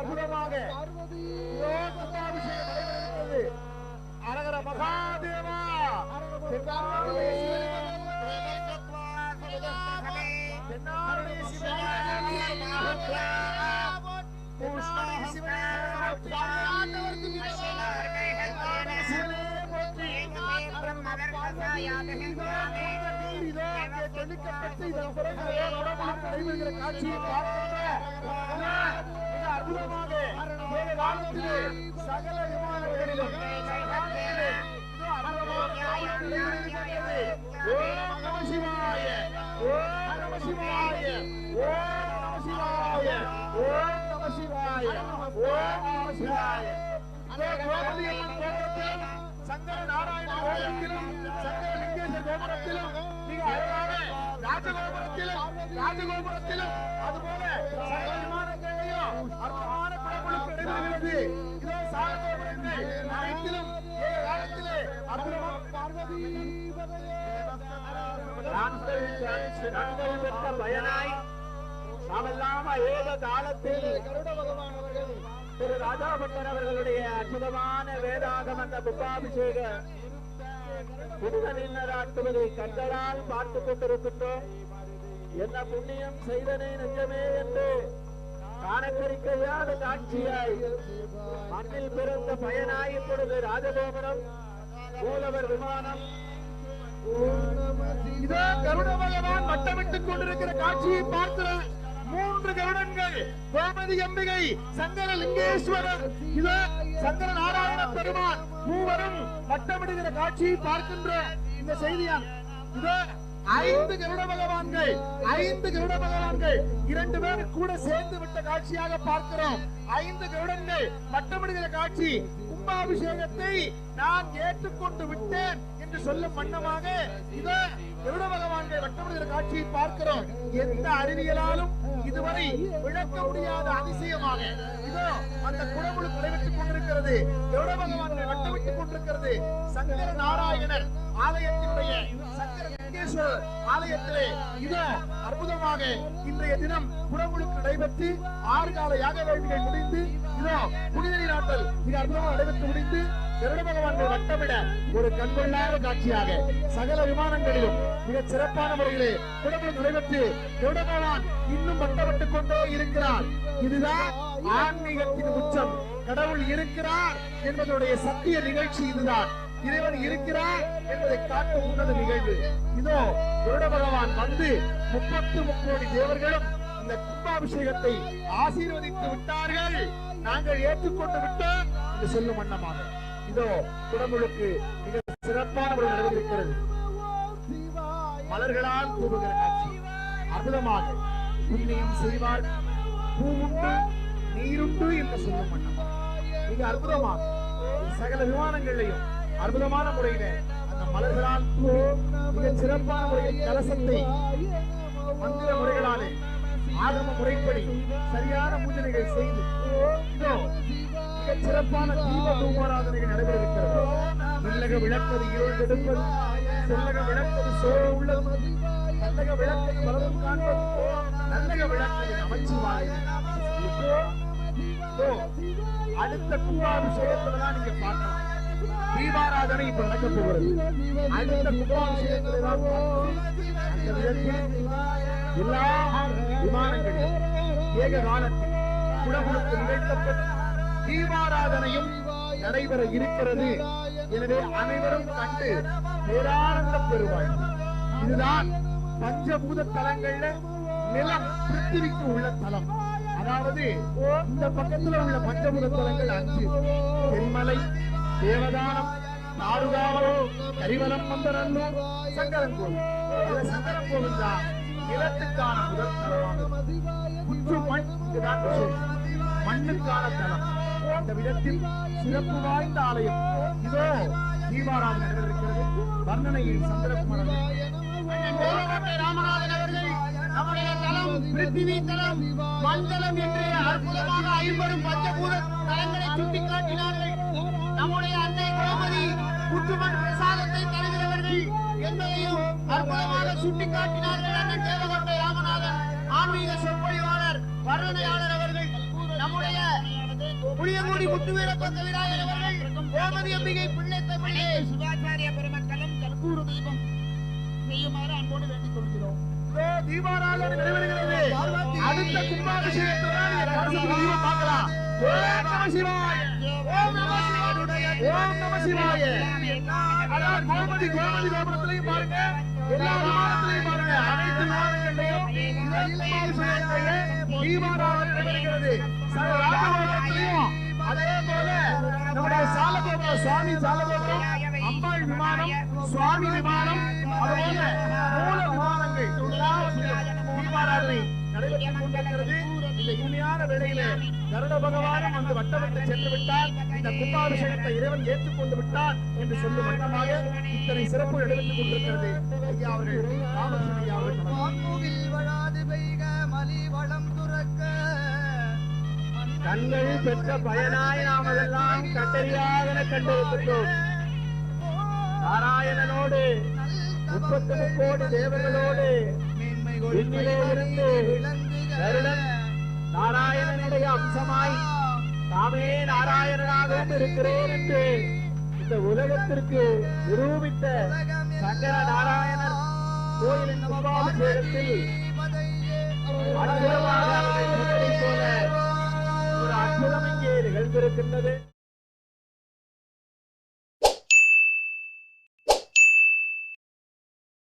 அற்புதமாக இதோ கும்பாபிஷேகம் நடைபெறுகிறது அரகர மகாதேவா தென்னாடுடைய சிவனே தென்னாடுடைய சிவனே பூஷ்ணாதி சிவனே தெளிக்கப்பட்டு இதன் பிறகு உடம்புடன் நடைபெறுகிற காட்சியை பார்க்கின்ற மிக அற்புதமாக சகல விமானங்களிலும் ஓம் நம சிவாய ஓம் நம சிவாய ஓம் நம சிவாய ஓம் நம சிவாய ஓம் நம சிவாய அதே சங்கர நாராயண கோபுரத்திலும் சங்கர லிங்கேஸ்வர கோபுரத்திலும் மிக ராஜகோபுரத்திலும் ராஜகோபுரத்திலும் அதுபோல சகல விமான அற்புதமான குடமுழுக்கு நடைபெறுகிறது இதோ சால கோபுரங்கள் அனைத்திலும் ஏக காலத்திலே பார்வதி பெற்ற பயனாய் நாமெல்லாம் ஏக காலத்தில் கருட திரு ராஜாபட்டர் அவர்களுடைய அற்புதமான வேதாகம் அந்த பார்த்துக் கொண்டிருக்கின்றோம் என்ன புண்ணியம் செய்தனை நெஞ்சமே என்று காணக்கரிக்கையாத காட்சியாய் மண்ணில் பிறந்த பயனாய் இப்பொழுது ராஜகோபுரம் மூலவர் விமானம். இதோ கருட வட்டமிட்டுக் கொண்டிருக்கிற காட்சியை பார்க்கிற மூன்று கருடன்கள் கோமதி அம்பிகை சங்கர லிங்கேஸ்வரர். இதோ சங்கர நாராயண பெருமான் மூவரும் வட்டமிடுகிற காட்சியை பார்க்கின்ற இந்த செய்தியான். இதோ ஐந்து கருட பகவான்கள் ஐந்து கருட பகவான்கள் இரண்டு பேர் கூட சேர்ந்து விட்ட காட்சியாக பார்க்கிறோம். ஐந்து கருடங்கள் வட்டமிடுகிற காட்சி. கும்பாபிஷேகத்தை நான் ஏற்றுக்கொண்டு விட்டேன் என்று சொல்லும் வண்ணமாக இதோ கருட பகவான்கள் வட்டமிடுகிற காட்சியை பார்க்கிறோம். எந்த அறிவியலாலும் இதுவரை விளக்க முடியாத அதிசயமாக இதோ அந்த குடமுழு நடைபெற்றுக் கொண்டிருக்கிறது. கருட பகவான்கள் வட்டமிட்டுக் கொண்டிருக்கிறது. சங்கர நாராயணர் ஆலயத்தினுடைய சங்கர சங்கேஸ்வரர் ஆலயத்திலே இதோ அற்புதமாக இன்றைய தினம் புறமுழுக்கு நடைபெற்று ஆறு கால யாக வேள்விகள் முடிந்து இதோ புனித நீராட்டல் மிக அற்புதமாக நடைபெற்று முடிந்து கருட பகவான்கள் வட்டமிட ஒரு கண்கொள்ளாத காட்சியாக சகல விமானங்களிலும் மிக சிறப்பான முறையிலே குடமுழு நடைபெற்று கருட பகவான் இன்னும் வட்டப்பட்டுக் கொண்டே இருக்கிறார். இதுதான் ஆன்மீகத்தின் உச்சம். கடவுள் இருக்கிறார் என்பதனுடைய சத்திய நிகழ்ச்சி இதுதான். இறைவன் இருக்கிறார் என்பதை காட்டும் உன்னத நிகழ்வு. இதோ கருட பகவான் வந்து முப்பத்து முப்போடி தேவர்களும் இந்த கும்பாபிஷேகத்தை ஆசீர்வதித்து விட்டார்கள். நாங்கள் ஏற்றுக்கொண்டு விட்டோம் என்று சொல்லும் வண்ணமாக. இதோ குடமுழுக்கு மிக சிறப்பான ஒரு நடந்திருக்கிறது மலர்களால் கூறுகிற காட்சி. அற்புதமாக புண்ணியம் செய்வாள் பூவுண்டு நீருண்டு என்று சொல்லும் வண்ணமாக. மிக அற்புதமாக. சகல விமானங்களையும் அற்புதமான முறையில அந்த மலர்களால் மிக சிறப்பான முறையில் கலசத்தை மந்திர முறைகளாலே ஆகம முறைப்படி சரியான பூஜனைகள் செய்து இதோ மிக சிறப்பான தீப தூமாராதனைகள் நடைபெறவிருக்கிறது இருக்கிறது விளக்கது இருள் கெடுப்பது செல்லக விளக்கது சோழ உள்ளது நல்லக விளக்கது வலதும் காண்பது நல்லக விளக்கது அமைச்சுவாய் அடுத்த கும்பாபிஷேகத்துல தான் நீங்க பார்க்கலாம். தீபாராதனை இப்ப நடக்க போகிறது. அந்த விதத்தில் எல்லா விமானங்களும் ஏக காலத்தில் குடமுழுக்கு நிகழ்த்தப்பட்டு தீபாராதனையும் நடைபெற இருக்கிறது. எனவே அனைவரும் கண்டு பேரானந்த பெறுவாய் இதுதான் பஞ்சபூத தலங்கள்ல நிலம் பிருத்திவிக்கு உள்ள தலம். அதாவது இந்த பக்கத்துல உள்ள பஞ்சபூத தலங்கள் அஞ்சு. தென்மலை தேவதானம் நாடுகாவலம் கரிவலம் சங்கரம் கோவில் சங்கரம் கோவில் தான் நிலத்துக்கான முதல் தலமாகும் புற்று மண் இதுதான் மண்ணுக்கான தளம் அந்த விதத்தில் சிறப்பு வாய்ந்த ஆலயம். இதோ தீபாராம் நடைபெறுகிறது வர்ணனையை சந்திரகுமார் கோலக்கோட்டை ராமநாதன் அவர்கள் நம்முடைய தலம் பிருத்திவி தலம் மண்டலம் என்று அற்புதமாக ஐம்பது பஞ்சபூத தலங்களை சுட்டிக்காட்டினார். புற்றுமண் பிரசாதத்தை தருகிறவர்கள் என்பதையும் அற்புதமாக சுட்டிக்காட்டினார்கள் அண்ணன் தேவகோட்டை ராமநாதன் ஆன்மீக சொற்பொழிவாளர் வர்ணனையாளர் அவர்கள் நம்முடைய முத்துவீரப்ப கவிராயர் அவர்கள் கோமதி அம்பிகை பிள்ளை தமிழே. சிவாச்சாரிய பெருமக்களும் கற்பூர தீபம் செய்யுமாறு அன்போடு வேண்டிக் கொள்கிறோம். இதோ தீபாராதனை நிறைவேறுகிறது. அடுத்த கும்பாபிஷேகத்துடன் கடைசி தீபம் பார்க்கலாம். ஓம் நம சிவாய. ஓம் நம சிவாய. ஓம் நம சிவாய. அதான் கோமதி கோமதி கோபுரத்திலையும் பாருங்க. எல்லா விமானத்திலையும் பாருங்க. அனைத்து விமானங்களையும் இதே ராஜகோபுரத்திலையும் அதே போல நம்முடைய சாலகோபுரம் சுவாமி சாலகோபுரம் அம்பாள் விமானம் சுவாமி விமானம் அதுபோல மூல விமானங்கள் தீபாராதனை நடைபெற்றுக் கொண்டிருக்கிறது. இந்த இனிமையான வேளையிலே கருட பகவானும் வந்து வட்டமிட்டு சென்று விட்டார் இந்த கும்பாபிஷேகத்தை இறைவன் ஏற்றுக்கொண்டு விட்டார் என்று சொல்லும் வண்ணமாக இத்தனை சிறப்பு நடைபெற்றுக் கொண்டிருக்கிறது. ஐயா அவர்கள் ராமகிருஷ்ணன் ஐயா அவர்கள். வணக்கம். வான்முகில் வழாது பெய்க மலி வளம் துறக்க. கண்கள் பெற்ற பயனாய் நாம் அதெல்லாம் கண்டறியாதன கண்டிருக்கின்றோம். நாராயணனோடு முப்பத்து முக்கோடி தேவர்களோடு விண்ணிலே இருந்து கருடன் அம்சமாய் தாமே நாராயணனாகவும் இருக்கிறேன் என்று இந்த உலகத்திற்கு நிரூபித்த சங்கர நாராயணர் கோயிலின் கும்பாபிஷேகத்தில் அற்புதமாக போல ஒரு அற்புதம் இங்கே நிகழ்ந்திருக்கின்றது.